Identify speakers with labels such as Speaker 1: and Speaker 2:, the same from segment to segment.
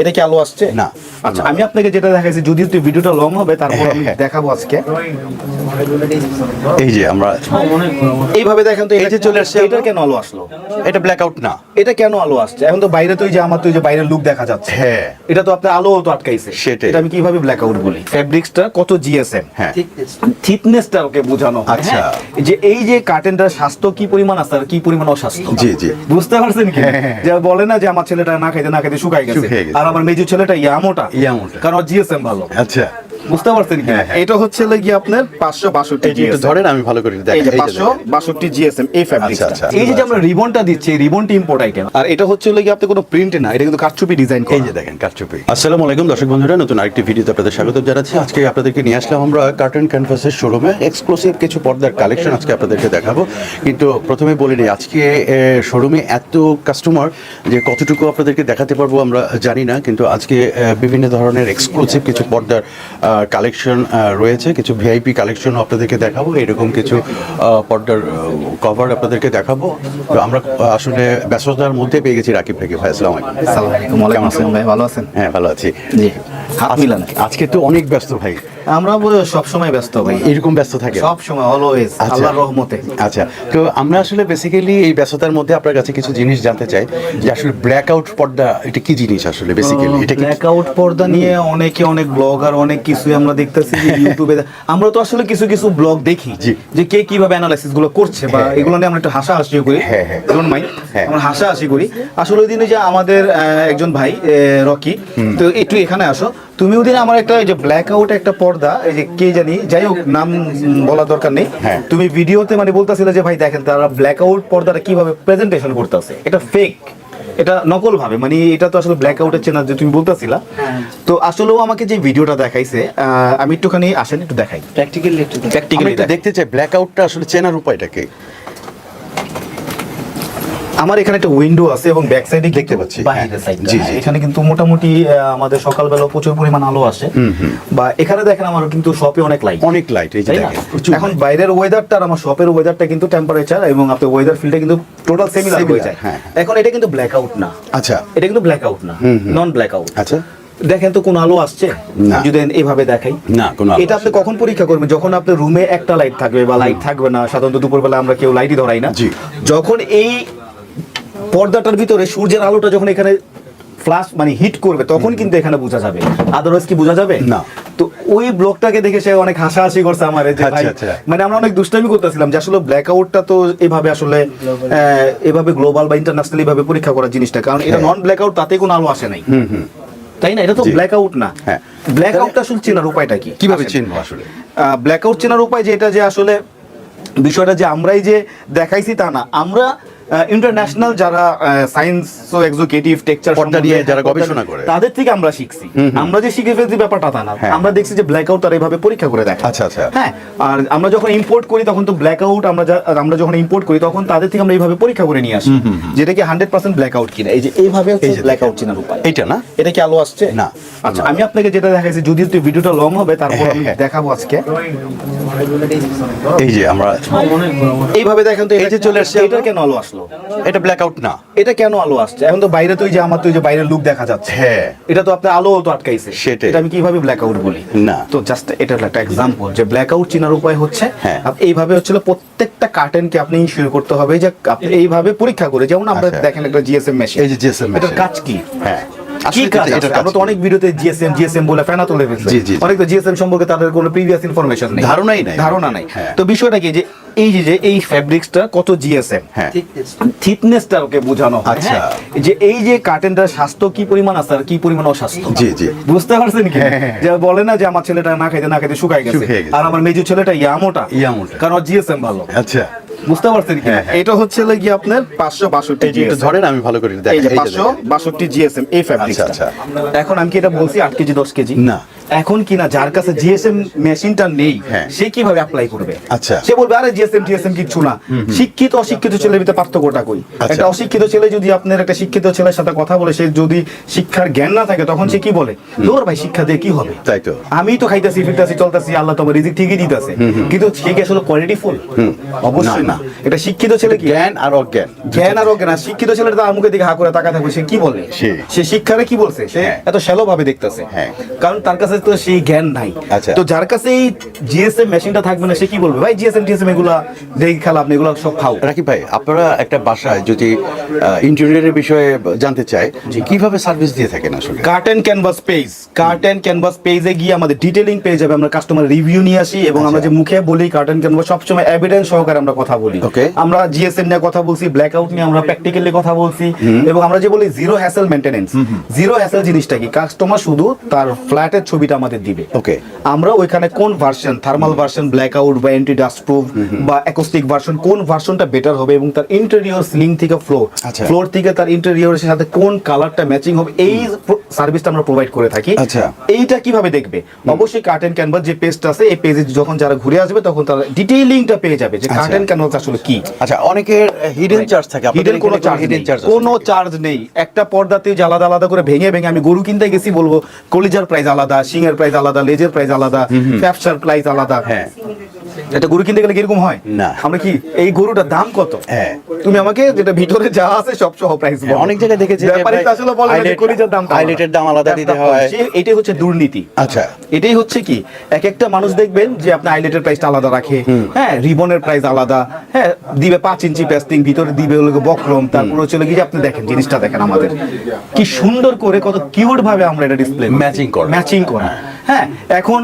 Speaker 1: এটা কি আলো আসছে
Speaker 2: না।
Speaker 1: আচ্ছা আমি আপনাকে যেটা দেখাইছি যদি একটু ভিডিওটা লং হবে তারপর আমি
Speaker 2: হ্যাঁ, হ্যাঁ।
Speaker 1: দেখাবো আজকে।
Speaker 2: এই যে আমরা
Speaker 1: এইভাবে দেখেন তো
Speaker 2: এই যে চলে আসছে
Speaker 1: এটা কেন আলো আসলো?
Speaker 2: এটা ব্ল্যাক আউট না।
Speaker 1: এটা কেন আলো আসছে? এখন তো বাইরে তো এই যে আমার তো যে বাইরের লুক দেখা যাচ্ছে।
Speaker 2: হ্যাঁ।
Speaker 1: এটা তো আপনার আলো তো আটকাইছে।
Speaker 2: সেটাই।
Speaker 1: এটা আমি কীভাবে ব্ল্যাক আউট বলি? ফেব্রিক্সটা কত জিএসএম
Speaker 2: হ্যাঁ।
Speaker 1: থিকনেসটা ওকে বোঝানো
Speaker 2: আচ্ছা।
Speaker 1: হ্যাঁ? যে এই যে কার্টেনটার স্বাস্থ্য কি পরিমাণ আছে আর কি পরিমাণ অস্বাস্থ্য?
Speaker 2: জি, জি।
Speaker 1: বুঝতে পারছেন কি। যে বলে না যে আমার ছেলেটা না খাইতে না খাইতে শুকাই গেছে।
Speaker 2: গেছে।
Speaker 1: আর আমার মেজু ছেলেটা ইয়ামোটা
Speaker 2: ইয়ামোটা।
Speaker 1: কারণ জিএসএম ভালো
Speaker 2: আচ্ছা
Speaker 1: বুঝতে পারছেন কি?
Speaker 2: হ্যাঁ, হ্যাঁ।
Speaker 1: এটা হচ্ছে কি আপনার পাঁচশো বাষট্টি
Speaker 2: এই ধরেন আমি ভালো করে
Speaker 1: এই যে
Speaker 2: এই যে
Speaker 1: পাঁচশো
Speaker 2: দেখেন।
Speaker 1: বাষট্টি জিএসএম এই ফ্যাব্রিক্সটা
Speaker 2: আচ্ছা, আচ্ছা।
Speaker 1: এই যে যে আমরা রিবনটা দিচ্ছি রিবনটি ইম্পোর্ট আইটেম আর এটা হচ্ছে কি আপনি কোনো প্রিন্ট না এটা কিন্তু কারচুপি ডিজাইন
Speaker 2: এই যে দেখেন কারচুপি আসসালামু আলাইকুম দর্শক বন্ধুরা নতুন আরেকটি ভিডিওতে আপনাদের স্বাগত জানাচ্ছি। আজকে আপনাদেরকে নিয়ে আসলাম আমরা কার্টন ক্যানভাসের শোরুমে এক্সক্লুসিভ কিছু পর্দার কালেকশন আজকে আপনাদেরকে দেখাবো। কিন্তু প্রথমে বলে নিই আজকে শোরুমে এত কাস্টমার যে কতটুকু আপনাদেরকে দেখাতে পারব আমরা জানি না কিন্তু আজকে বিভিন্ন ধরনের এক্সক্লুসিভ কিছু পর্দার কালেকশন রয়েছে। কিছু ভিআইপি কালেকশনও আপনাদেরকে দেখাবো। এরকম কিছু পর্দার কভার আপনাদেরকে দেখাবো। তো আমরা আসলে ব্যস্ততার মধ্যে পেয়ে গেছি রাকিব থেকে ভাই আসসালামু আলাইকুম।
Speaker 1: ওয়ালাইকুম আসসালাম ভাই ভালো আছেন?
Speaker 2: হ্যাঁ ভালো আছি।
Speaker 1: জি।
Speaker 2: আজকে তো অনেক ব্যস্ত ভাই।
Speaker 1: আমরা সব সময় ব্যস্ত ভাই।
Speaker 2: এরকম ব্যস্ত থাকে?
Speaker 1: সব সময় অলওয়েজ
Speaker 2: আচ্ছা।
Speaker 1: আল্লাহর রহমতে।
Speaker 2: আচ্ছা। তো আমরা আসলে বেসিক্যালি এই ব্যস্ততার মধ্যে আপনার কাছে কিছু জিনিস জানতে চাই। যে আসলে ব্ল্যাক আউট পর্দা এটা কি জিনিস আসলে বেসিক্যালি এটা কি
Speaker 1: ব্ল্যাক আউট পর্দা নিয়ে অনেকে অনেক ব্লগার অনেক কিছুই আমরা দেখতেছি যে ইউটিউবে আমরা তো আসলে কিছু কিছু ব্লগ দেখি যে কে কীভাবে অ্যানালাইসিসগুলো করছে বা
Speaker 2: হ্যাঁ,
Speaker 1: এগুলো নিয়ে আমরা একটু হাসাহাসি করি।
Speaker 2: হ্যাঁ, হ্যাঁ।
Speaker 1: ডোন্ট মাইন্ড
Speaker 2: হ্যাঁ।
Speaker 1: আমরা হাসাহাসি করি। আসলে ওই দিনে যে আমাদের একজন ভাই রকি তো একটু এখানে আসো। তুমি ওই দিন আমার একটা এই যে ব্ল্যাক আউট একটা পর্দা এই যে কে জানি যাই হোক নাম বলার দরকার নেই।
Speaker 2: হ্যাঁ।
Speaker 1: তুমি ভিডিওতে মানে বলতেছিলে যে ভাই দেখেন তারা ব্ল্যাক আউট পর্দাটা কীভাবে প্রেজেন্টেশন করতেছে। এটা ফেক এটা নকল ভাবে মানে এটা তো আসলে ব্ল্যাক আউটের চেনা যে তুমি বলতেছিলা। তো আসলেও আমাকে যে ভিডিওটা দেখাইছে আহ, আমি একটুখানি আসেন একটু দেখাই।
Speaker 3: প্র্যাকটিক্যালি একটু
Speaker 1: প্র্যাকটিক্যালি
Speaker 2: দেখতে চাই ব্ল্যাক আউটটা আসলে চেনার উপায়টাকে
Speaker 1: আমার এখানে একটা উইন্ডো আছে এবং ব্যাক সাইডে
Speaker 2: দেখতে পাচ্ছি,
Speaker 1: বাইরের
Speaker 2: হ্যাঁ। জি, জি।
Speaker 1: এখানে কিন্তু মোটামুটি আহ, আমাদের সকালবেলা প্রচুর পরিমাণ আলো আসে। বা এখানে দেখেন আমার কিন্তু শপে অনেক লাইট
Speaker 2: অনেক লাইট এই যে
Speaker 1: তাই না?
Speaker 2: দেখেন প্রচুর
Speaker 1: এখন বাইরের ওয়েদারটা আর আমার শপের ওয়েদারটা কিন্তু টেম্পারেচার এবং আপনার ওয়েদার ফিল্ডটা কিন্তু টোটাল সিমিলার হয়ে যায়।
Speaker 2: হ্যাঁ।
Speaker 1: এখন এটা কিন্তু ব্ল্যাক আউট না।
Speaker 2: আচ্ছা।
Speaker 1: এটা কিন্তু ব্ল্যাক আউট না। নন ব্ল্যাক আউট
Speaker 2: আচ্ছা।
Speaker 1: দেখেন তো কোন আলো আসছে?
Speaker 2: না।
Speaker 1: যদি এভাবে দেখাই।
Speaker 2: না, কোনো আলো
Speaker 1: এটা আপনি কখন পরীক্ষা করবেন? যখন আপনার রুমে একটা লাইট থাকবে বা লাইট থাকবে না সাধারণত দুপুরবেলা আমরা কেউ লাইটই ধরাই না।
Speaker 2: জি।
Speaker 1: যখন এই পর্দাটার ভিতরে সূর্যের আলোটা যখন এখানে ফ্লাশ মানে হিট করবে তখন কিন্তু এখানে বোঝা যাবে। আদারওয়াইজ কি বোঝা যাবে?
Speaker 2: না।
Speaker 1: তো ওই ব্লগটাকে দেখে সে অনেক হাসাহাসি করছে আমার যে ভাই
Speaker 2: আচ্ছা, আচ্ছা।
Speaker 1: মানে আমরা অনেক দুষ্টামি করতেছিলাম যে আসলে ব্ল্যাক আউটটা তো এভাবে আসলে এভাবে গ্লোবাল বা ইন্টারন্যাশনাল এভাবে পরীক্ষা করার জিনিসটা। কারণ এটা। নন ব্ল্যাক আউট তাতে কোনো আলো আসে নাই।
Speaker 2: হুম হুম।
Speaker 1: তাই না? এটা তো ব্ল্যাক আউট না।
Speaker 2: হ্যাঁ।
Speaker 1: ব্ল্যাক আউটটা আসলে চেনার উপায়টা কি?
Speaker 2: কীভাবে চিনবো আসলে?
Speaker 1: ব্ল্যাক আউট চেনার উপায় যে এটা যে আসলে বিষয়টা যে আমরাই যে দেখাইছি তা না। আমরা ইন্টারন্যাশনাল যারা সায়েন্স ও এক্সিকিউটিভ টেকচার
Speaker 2: নিয়ে যারা গবেষণা করে।
Speaker 1: তাদের থেকে আমরা শিখছি। আমরা যে শিখে ফেলছি ব্যাপারটা তা না।
Speaker 2: হ্যাঁ।
Speaker 1: আমরা দেখছি যে ব্ল্যাক আউট তারা এইভাবে পরীক্ষা করে দেখে।
Speaker 2: আচ্ছা, আচ্ছা।
Speaker 1: হ্যাঁ আর আমরা যখন ইম্পোর্ট করি তখন তো ব্ল্যাক আউট আমরা আমরা যখন ইম্পোর্ট করি তখন তাদের থেকে আমরা এইভাবে পরীক্ষা করে নিয়ে আসি। যেটা কি হান্ড্রেড পার্সেন্ট ব্ল্যাক আউট কিনা। এই যে এইভাবে হচ্ছে ব্ল্যাক আউট চেনার উপায়।
Speaker 2: এইটা না?
Speaker 1: এটা কি আলো আসছে?
Speaker 2: না।
Speaker 1: আচ্ছা আমি আপনাকে যেটা দেখাইছি যদি একটু ভিডিওটা লং হবে তারপর
Speaker 2: হ্যাঁ,
Speaker 1: আমি
Speaker 2: হ্যাঁ।
Speaker 1: দেখাবো আজকে।
Speaker 2: এই যে আমরা
Speaker 1: এইভাবে দেখেন তো
Speaker 2: এই যে চলে আসছে
Speaker 1: এটা কেন আলো আসলো?
Speaker 2: এটা ব্ল্যাকআউট না।
Speaker 1: এটা কেন আলো আসছে? এখন তো বাইরে তুই যে আমার তুই যে বাইরে লুক দেখা যাচ্ছে।
Speaker 2: হ্যাঁ।
Speaker 1: এটা তো আপনার আলো তো আটকাইছে।
Speaker 2: সেটাই।
Speaker 1: এটা আমি কীভাবে ব্ল্যাকআউট বলি?
Speaker 2: না।
Speaker 1: তো জাস্ট এটা একটা এক্সাম্পল যে ব্ল্যাক আউট চেনার উপায় হচ্ছে
Speaker 2: হ্যাঁ।
Speaker 1: এইভাবে হচ্ছিল প্রত্যেকটা কার্টেনকে আপনি শুরু করতে হবে যে আপনি এইভাবে পরীক্ষা করে। যেমন আমরা
Speaker 2: আচ্ছা।
Speaker 1: দেখেন একটা জিএসএম মেশিন
Speaker 2: এই যে GSM
Speaker 1: এটার কাজ কি?
Speaker 2: হ্যাঁ।
Speaker 1: কি কাজ
Speaker 2: এটা-
Speaker 1: আছে?
Speaker 2: এটার কাজ
Speaker 1: আমরা তো অনেক ভিডিওতে জিএসএম জিএসএম বলে ফেনা তুলে ফেলছে
Speaker 2: জি, জি, জি।
Speaker 1: অনেক তো জিএসএম সম্পর্কে তাদের কোনো প্রিভিয়াস ইনফরমেশন নেই
Speaker 2: ধারণাই নাই।
Speaker 1: ধারণা নাই
Speaker 2: হ্যাঁ।
Speaker 1: তো বিষয়টা কি যে এই যে যে এই ফ্যাব্রিক্সটা কত জিএসএম
Speaker 2: হ্যাঁ
Speaker 1: বোঝানো
Speaker 2: আচ্ছা।
Speaker 1: হ্যাঁ? যে এই যে কার্টেনটার স্বাস্থ্য কি পরিমাণ আছে আর কি পরিমাণ অস্বাস্থ্য
Speaker 2: জি, জি।
Speaker 1: বুঝতে পারছেন কি। যে বলে না যে আমার ছেলেটা না খাইতে না খাইতে শুকাই গেছে
Speaker 2: গেছে।
Speaker 1: আর আমার মেজু ছেলেটা ইয়ামোটা
Speaker 2: ইয়ামোটা।
Speaker 1: কারণ জিএসএম ভালো
Speaker 2: আচ্ছা
Speaker 1: বুঝতে পারছেন
Speaker 2: হ্যাঁ, হ্যাঁ।
Speaker 1: এটা হচ্ছে কি আপনার পাঁচশো বাষট্টি
Speaker 2: ধরেন আমি ভালো করে দেখি
Speaker 1: পাঁচশো বাষট্টি জিএসএম এই ফ্যাব্রিক
Speaker 2: আচ্ছা,
Speaker 1: এখন আমি কি এটা বলছি আট কেজি দশ কেজি?
Speaker 2: না।
Speaker 1: এখন কিনা যার কাছে জিএসএম মেশিনটা নেই
Speaker 2: হ্যাঁ।
Speaker 1: সে কীভাবে অ্যাপ্লাই করবে?
Speaker 2: আচ্ছা।
Speaker 1: সে বলবে আরে জিএসএম টিএসএম কিচ্ছু না। শিক্ষিত অশিক্ষিত ছেলের ভিতরে পার্থক্যটা কই?
Speaker 2: আচ্ছা।
Speaker 1: একটা অশিক্ষিত ছেলে যদি আপনার একটা শিক্ষিত ছেলের সাথে কথা বলে সে যদি শিক্ষার জ্ঞান না থাকে তখন সে কি বলে? তোর ভাই শিক্ষা দিয়ে কি হবে?
Speaker 2: তাই তো।
Speaker 1: আমি তো খাইতেছি ফিরতেছি চলতেছি আল্লাহ তোমার রিজিক ঠিকই দিতেছে। কিন্তু সে কি আসলে কোয়ালিটি ফুল অবশ্যই
Speaker 2: না,
Speaker 1: এটা শিক্ষিত ছেলে কি?
Speaker 2: জ্ঞান আর অজ্ঞান।
Speaker 1: জ্ঞান আর অজ্ঞান। আর শিক্ষিত ছেলেটা তার মুখের দিকে হা করে তাকা থাকবে সে কি বলে?
Speaker 2: সে।
Speaker 1: সে শিক্ষারে কি বলছে? সে
Speaker 2: হ্যাঁ।
Speaker 1: এত শ্যালো ভাবে দেখতেছে।
Speaker 2: হ্যাঁ।
Speaker 1: কারণ তার কাছে তো সেই জ্ঞান নাই।
Speaker 2: আচ্ছা।
Speaker 1: তো যার কাছে এই জিএসএম মেশিনটা থাকবে না সে কি বলবে? ভাই জিএসএম টিএসএম এগুলা দেখি খেলা আপনি এগুলো সব খাও।
Speaker 2: রাকিব ভাই আপনারা একটা বাসায় যদি ইন্টেরিয়রের বিষয়ে জানতে চাই যে কীভাবে সার্ভিস দিয়ে থাকেন আসলে?
Speaker 1: Cart and canvas page cart and canvas পেজে গিয়ে আমাদের ডিটেলিং পেজ হবে আমরা কাস্টমার রিভিউ নিয়ে আসি এবং আমরা যে মুখে বলি কার্ট অ্যান্ড ক্যানভাস সবসময় এভিডেন্স সহকারে আমরা কথা বলি. আমরা জিএসএম নিয়ে কথা বলছি ব্ল্যাক আউট নিয়ে আমরা প্র্যাকটিক্যালি কথা বলছি এবং আমরা যে বলি zero hassle maintenance zero hassle জিনিসটা কি? কাস্টমার শুধু তার ফ্ল্যাটের ছবিটা আমাদের দিবে।
Speaker 2: ওকে
Speaker 1: আমরা ওইখানে কোন version thermal version black out বা অ্যান্টি ডাস্ট প্রুফ বা অ্যাকোস্টিক ভার্সন কোন ভার্সনটা বেটার হবে এবং তার ইন্টেরিয়র সিলিং থেকে ফ্লোর
Speaker 2: আচ্ছা।
Speaker 1: ফ্লোর থেকে তার ইন্টেরিয়রের সাথে কোন কালারটা ম্যাচিং হবে? এই সার্ভিসটা আমরা প্রোভাইড করে থাকি।
Speaker 2: আচ্ছা।
Speaker 1: এইটা কীভাবে দেখবে? অবশ্যই কার্ট এন্ড ক্যানভাস যে পেজটা আছে এই পেজে যখন যারা ঘুরে আসবে তখন তারা ডিটেইলিংটা পেয়ে যাবে যে কার্ট
Speaker 2: আচ্ছা।
Speaker 1: ক্যানভাস আসলে কি।
Speaker 2: আচ্ছা অনেকের হিডেন চার্জ থাকে।
Speaker 1: হিডেন কোনো চার্জ
Speaker 2: হিডেন চার্জ
Speaker 1: কোনো চার্জ নেই। একটা পর্দাতে আলাদা আলাদা করে ভেঙে ভেঙে আমি গরু কিনতে গেছি বলব কলিজার প্রাইস আলাদা সিংয়ের প্রাইস আলাদা লেজের প্রাইস আলাদা ক্যাপচার প্রাইস আলাদা।
Speaker 2: হ্যাঁ।
Speaker 1: এটা গরু কিনতে গেলে কীরকম হয়?
Speaker 2: না।
Speaker 1: আমরা কি এই গরুটার দাম কত?
Speaker 2: হ্যাঁ।
Speaker 1: তুমি আমাকে যেটা ভিতরে যা আছে সব সহ প্রাইস
Speaker 2: হ্যাঁ, অনেক জায়গায় দেখেছি যে
Speaker 1: ব্যাপারী তো আসলে বলে না যে কলিজার দাম
Speaker 2: highlight-এর দাম আলাদা দিতে হয়।
Speaker 1: এটাই হচ্ছে দুর্নীতি।
Speaker 2: আচ্ছা।
Speaker 1: এটাই হচ্ছে কি এক একটা মানুষ দেখবেন যে আপনি আইলেটের প্রাইসটা আলাদা রাখে। হ্যাঁ রিবনের প্রাইস আলাদা। হ্যাঁ দিবে পাঁচ ইঞ্চি পেস্টিং ভিতরে দিবে হলো বক্রম তারপর হচ্ছে গিয়ে আপনি দেখেন জিনিসটা দেখেন আমাদের। কি সুন্দর করে কত কিউট ভাবে আমরা এটা ডিসপ্লে
Speaker 2: ম্যাচিং করা।
Speaker 1: ম্যাচিং করা। হ্যাঁ এখন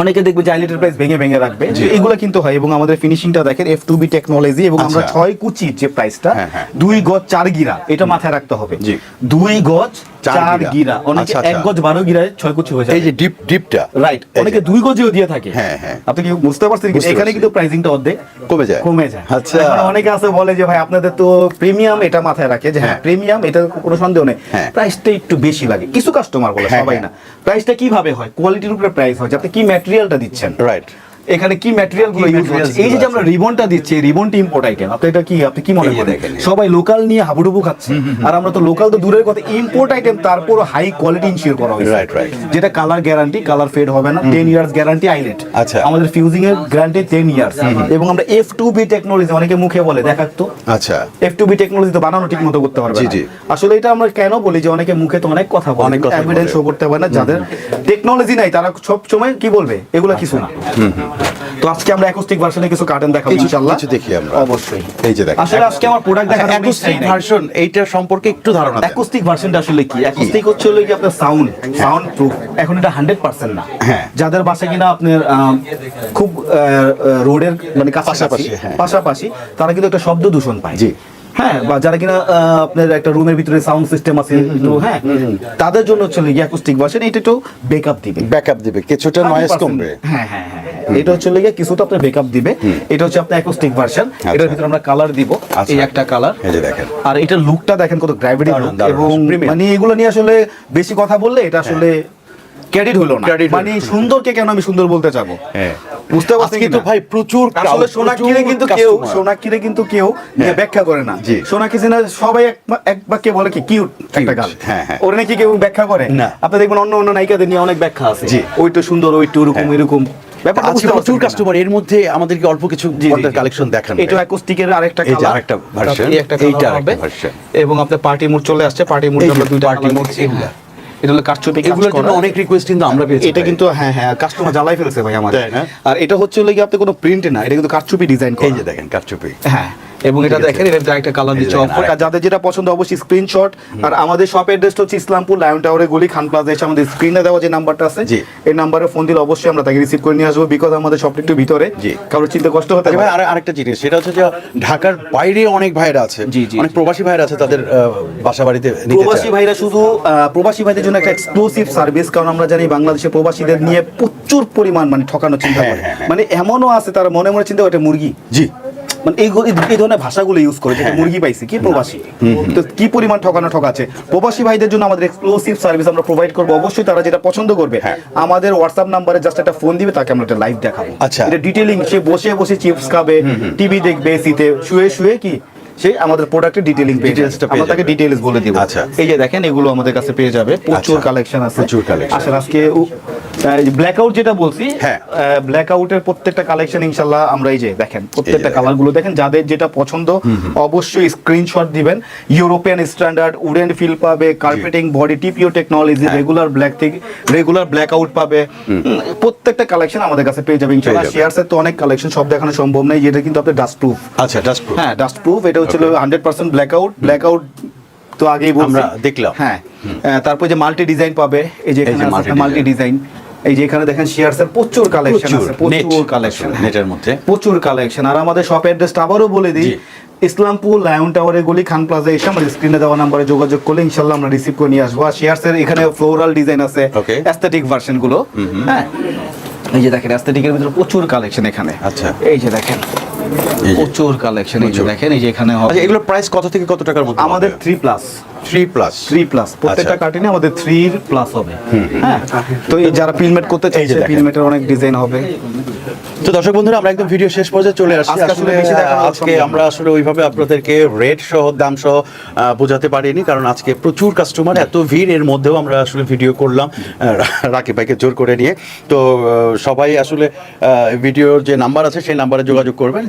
Speaker 1: অনেকে দেখবে যে আইলেটের প্রাইস ভেঙে ভেঙে রাখবে। এগুলো কিন্তু হয় এবং আমাদের ফিনিশিংটা দেখেন এফ টু বি টেকনোলজি এবং আমরা
Speaker 2: আচ্ছা।
Speaker 1: ছয় কুচির যে প্রাইসটা
Speaker 2: হ্যাঁ, হ্যাঁ।
Speaker 1: দুই গজ চার গিরা এটা মাথায় রাখতে হবে। দুই গজ
Speaker 2: চার গিরা।
Speaker 1: অনেকে
Speaker 2: আচ্ছা,
Speaker 1: এক
Speaker 2: আচ্ছা।
Speaker 1: গজ বারো গিরায় ছয় কুচি হয়ে যায়।
Speaker 2: এই যে ডিপ ডিপটা।
Speaker 1: রাইট অনেকে দুই গজেও দিয়ে থাকে।
Speaker 2: হ্যাঁ, হ্যাঁ।
Speaker 1: আপনি কি বুঝতে পারছেন? এখানে কিন্তু প্রাইসিংটা অর্ধেক
Speaker 2: কমে যায়।
Speaker 1: কমে যায়।
Speaker 2: আচ্ছা।
Speaker 1: অনেকে আছে বলে যে ভাই আপনাদের তো প্রিমিয়াম এটা মাথায় রাখে যে হ্যাঁ
Speaker 2: হ্যাঁ।
Speaker 1: প্রিমিয়াম এটা কোনো সন্দেহ নেই।
Speaker 2: হ্যাঁ।
Speaker 1: প্রাইসটা একটু বেশি লাগে। কিছু কাস্টমার বলে
Speaker 2: হ্যাঁ,
Speaker 1: সবাই
Speaker 2: হ্যাঁ।
Speaker 1: না। প্রাইসটা কীভাবে হয়? কোয়ালিটির উপরে প্রাইস হয় যে আপনি কি ম্যাটেরিয়ালটা দিচ্ছেন?
Speaker 2: রাইট
Speaker 1: এখানে কি
Speaker 2: ম্যাটেরিয়ালগুলো
Speaker 1: ইউজ হচ্ছে? এই যে আমরা রিবনটা দিচ্ছি রিবনটা ইম্পোর্ট আইটেম আপনি এটা কি আপনি কি মনে করেন? সবাই লোকাল নিয়ে হাবুডুবু খাচ্ছে। আর আমরা তো লোকাল তো দূরের কথা ইম্পোর্ট আইটেম তারপর হাই কোয়ালিটি ইনশিওর করা হয়েছে. যেটা কালার গ্যারান্টি কালার ফেড হবে না টেন ইয়ার্স গ্যারান্টি আইলেট
Speaker 2: আচ্ছা।
Speaker 1: আমাদের ফিউজিং এর গ্যারান্টি টেন ইয়ার্স এবং আমরা এফ টু বি টেকনোলজি অনেকে মুখে বলে দেখাক তো।
Speaker 2: আচ্ছা।
Speaker 1: এফ টু বি টেকনোলজি তো বানানো ঠিক মতো করতে পারবে
Speaker 2: জি, জি।
Speaker 1: আসলে এটা আমরা কেন বলি যে অনেকে মুখে তো অনেক কথা বলে
Speaker 2: অনেক
Speaker 1: এভিডেন্স শো করতে পারে না যাদের টেকনোলজি নাই তারা সব সময় কি বলবে? এগুলা কিছু না। তো আজকে আমরা অ্যাকোস্টিক ভার্সনে কিছু কার্টন দেখাবো ইনশাআল্লাহ
Speaker 2: কিছু দেখি আমরা।
Speaker 1: অবশ্যই
Speaker 2: এই যে দেখেন
Speaker 1: আসলে আজকে আমার প্রোডাক্ট
Speaker 2: অ্যাকোস্টিক। ভার্সন এইটার সম্পর্কে একটু ধারণা।
Speaker 1: অ্যাকোস্টিক ভার্সনটা আসলে কি অ্যাকোস্টিক হচ্ছে হলো কি আপনার সাউন্ড সাউন্ড প্রুফ এখন এটা হান্ড্রেড পার্সেন্ট না
Speaker 2: হ্যাঁ।
Speaker 1: যাদের বাসায় কিনা আপনার খুব রোডের মানে কাছাকাছি
Speaker 2: পাশাপাশি, হ্যাঁ।
Speaker 1: তারা কিন্তু একটা শব্দ দূষণ পায়
Speaker 2: জি।
Speaker 1: হ্যাঁ বা যারা কিনা আপনার একটা রুমের ভিতরে সাউন্ড সিস্টেম আছে হ্যাঁ তাদের জন্য হচ্ছে অ্যাকোস্টিক ভার্সন এটা একটু ব্যাকআপ দিবে
Speaker 2: ব্যাকআপ দিবে কিছুটা নয়েজ কমবে
Speaker 1: হ্যাঁ হ্যাঁ হ্যাঁ। এটা হচ্ছে লেগে কিছুটা আপনার ব্যাকআপ দিবে। এটা হচ্ছে আপনার অ্যাকোস্টিক ভার্সন এটার ভিতরে আমরা কালার দিব
Speaker 2: আচ্ছা।
Speaker 1: এই একটা কালার
Speaker 2: এই যে দেখেন।
Speaker 1: আর এটার লুকটা দেখেন কত গ্র্যাভিটি লুক এবং মানে এগুলো নিয়ে আসলে বেশি কথা বললে এটা আসলে ক্রেডিট হলো না। মানে সুন্দরকে কেন আমি সুন্দর বলতে যাব?
Speaker 2: হ্যাঁ।
Speaker 1: বুঝতে পারছি
Speaker 2: আজকে তো ভাই প্রচুর
Speaker 1: আসলে কিন্তু কেউ। সোনাক্ষীরে কিন্তু কেউ ব্যাখ্যা করে না।
Speaker 2: জি।
Speaker 1: সোনাক্ষী সিনহা সবাই এক বাক্যে বলে কি কিউট একটা গাল
Speaker 2: হ্যাঁ, হ্যাঁ।
Speaker 1: ওর নাকি কেউ ব্যাখ্যা করে?
Speaker 2: না।
Speaker 1: আপনি দেখবেন অন্য অন্য নায়িকাদের নিয়ে অনেক ব্যাখ্যা আছে। ওই তো সুন্দর ওই তো এরকম এরকম। ব্যাপারটা
Speaker 2: প্রচুর কাস্টমার এর মধ্যে আমাদেরকে অল্প কিছু
Speaker 1: জি, জি,
Speaker 2: পর্দার কালেকশন দেখান।
Speaker 1: এটা অ্যাকোস্টিকের আরেকটা
Speaker 2: এই যে আরেকটা version, এইটা আরেকটা
Speaker 1: হবে। এবং আপনার পার্টি মুড চলে আসছে। পার্টি মুড আমরা দুইটা
Speaker 2: এগুলা।
Speaker 1: এটা হলো কারচুপি কাজ
Speaker 2: এগুলোর জন্য অনেক রিকোয়েস্ট কিন্তু আমরা পেয়েছি
Speaker 1: এটা কিন্তু হ্যাঁ হ্যাঁ কাস্টমার জ্বালাই ফেলছে ভাই আমার আর এটা হচ্ছে হলো কি আপনি কোনো প্রিন্ট না এটা কিন্তু কারচুপি ডিজাইন করা।
Speaker 2: এই যে দেখেন কারচুপি।
Speaker 1: হ্যাঁ। এবং এটা। দেখেন এটা একটা কালার দিচ্ছে অফার যাদের যেটা পছন্দ অবশ্যই স্ক্রিনশট আর আমাদের শপ অ্যাড্রেসটা হচ্ছে ইসলামপুর লায়ন টাওয়ারের গলি খান প্লাজা এসে আমাদের স্ক্রিনে দেওয়া যে নাম্বারটা আছে এই নাম্বারে ফোন দিলে অবশ্যই আমরা তাকে রিসিভ করে নিয়ে আসব বিকজ আমাদের শপটা একটু ভিতরে। কারোর চিন্তা কষ্ট হতে পারে।
Speaker 2: আর আরেকটা জিনিস সেটা হচ্ছে যে ঢাকার বাইরে অনেক ভাইরা আছে। অনেক প্রবাসী ভাইরা আছে তাদের বাসা বাড়িতে
Speaker 1: প্রবাসী ভাইরা শুধু প্রবাসী ভাইদের জন্য একটা এক্সক্লুসিভ সার্ভিস কারণ আমরা জানি বাংলাদেশে প্রবাসীদের নিয়ে প্রচুর পরিমাণ মানে ঠকানো চিন্তা
Speaker 2: হ্যাঁ,
Speaker 1: করে।
Speaker 2: হ্যাঁ, হ্যাঁ।
Speaker 1: মানে এমনও আছে তারা মনে মনে চিন্তা করে মুরগি।
Speaker 2: জি।
Speaker 1: মানে এই এই ধরনের ভাষাগুলো ইউজ করে মুরগি পাইছি কি প্রবাসী তো কি পরিমাণ ঠকানো প্রবাসী ভাইদের জন্য আমাদের এক্সক্লুসিভ সার্ভিস আমরা প্রোভাইড করব অবশ্যই তারা যেটা পছন্দ করবে
Speaker 2: হ্যাঁ।
Speaker 1: আমাদের হোয়াটসআপ নাম্বারে জাস্ট একটা ফোন দিবে তাকে আমরা একটা লাইভ দেখাবো
Speaker 2: আচ্ছা।
Speaker 1: এটা ডিটেইলিং সে বসে বসে চিপস খাবে টিভি দেখবে এসিতে শুয়ে শুয়ে কি সে আমাদের প্রোডাক্টের ডিটেইলিং পেয়ে
Speaker 2: টা পেয়ে
Speaker 1: আমরা তাকে
Speaker 2: যাবে।
Speaker 1: ডিটেইলস বলে দিব
Speaker 2: আচ্ছা।
Speaker 1: এই যে দেখেন এগুলো আমাদের কাছে পেয়ে যাবে প্রচুর
Speaker 2: আচ্ছা।
Speaker 1: কালেকশন আছে
Speaker 2: প্রচুর।
Speaker 1: আসলে আজকে ব্ল্যাক আউট যেটা বলছি
Speaker 2: হ্যাঁ।
Speaker 1: ব্ল্যাক আউটের প্রত্যেকটা কালেকশন ইনশাল্লাহ আমরা এই যে দেখেন প্রত্যেকটা। কালারগুলো দেখেন যাদের যেটা পছন্দ অবশ্যই স্ক্রিনশট দিবেন। ইউরোপিয়ান স্ট্যান্ডার্ড উডেন ফিল পাবে carpeting body TPO technology. Regular black থেকে রেগুলার ব্ল্যাক আউট পাবে। প্রত্যেকটা কালেকশন আমাদের কাছে পেয়ে যাবে ইনশাল্লাহ। শেয়ারসের তো অনেক কালেকশন সব দেখানো সম্ভব নয় যেটা কিন্তু আপনার ডাস্ট প্রুফ
Speaker 2: আচ্ছা জাস্ট
Speaker 1: হ্যাঁ ডাস্ট প্রুফ এটা হচ্ছে hundred percent black out black out তো আগেই
Speaker 2: আমরা দেখলাম।
Speaker 1: হ্যাঁ। তারপর যে মাল্টি ডিজাইন পাবে এই যে মাল্টি ডিজাইন এই যে এখানে দেখেন শেয়ারস প্রচুর কালেকশন আছে প্রচুর কালেকশন
Speaker 2: নেটের মধ্যে।
Speaker 1: প্রচুর কালেকশন আর আমাদের শপ অ্যাড্রেসটা আবারও বলে দিই ইসলামপুর লায়ন টাওয়ারের গলি খান প্লাজা এসে আমাদের স্ক্রিনে দেওয়া নাম্বারে যোগাযোগ করলে ইনশাল্লাহ আমরা রিসিভ করে নিয়ে আসব। আর শেয়ারস এখানে ফ্লোরাল ডিজাইন আছে. অ্যাস্থেটিক ভার্সনগুলো। হ্যাঁ। এই যে দেখেন অ্যাস্থেটিকের ভিতরে প্রচুর কালেকশন এখানে।
Speaker 2: আচ্ছা।
Speaker 1: এই যে দেখেন প্রচুর কালেকশন এই যে দেখেন এই যে এখানে
Speaker 2: আচ্ছা এগুলোর প্রাইস কত থেকে কত টাকার মধ্যে
Speaker 1: আমাদের three plus
Speaker 2: three plus
Speaker 1: three plus প্রত্যেকটা। কার্টিনে আমাদের থ্রি প্লাস হবে। হ্যাঁ? তো এই যারা পিলমেট করতে চাইছে পিলমেটের অনেক ডিজাইন হবে।
Speaker 2: তো দর্শক বন্ধুরা আমরা একদম ভিডিও শেষ পর্যায়ে চলে আসছি।
Speaker 1: আসলে
Speaker 2: আজকে আমরা আসলে ওইভাবে আপনাদেরকে রেট সহ দাম সহ বোঝাতে পারিনি কারণ আজকে প্রচুর কাস্টমার এত ভিড় এর মধ্যেও আমরা আসলে ভিডিও করলাম রাকিব ভাইকে জোর করে নিয়ে। তো সবাই আসলে ভিডিওর যে নাম্বার আছে সেই নাম্বারে যোগাযোগ করবেন।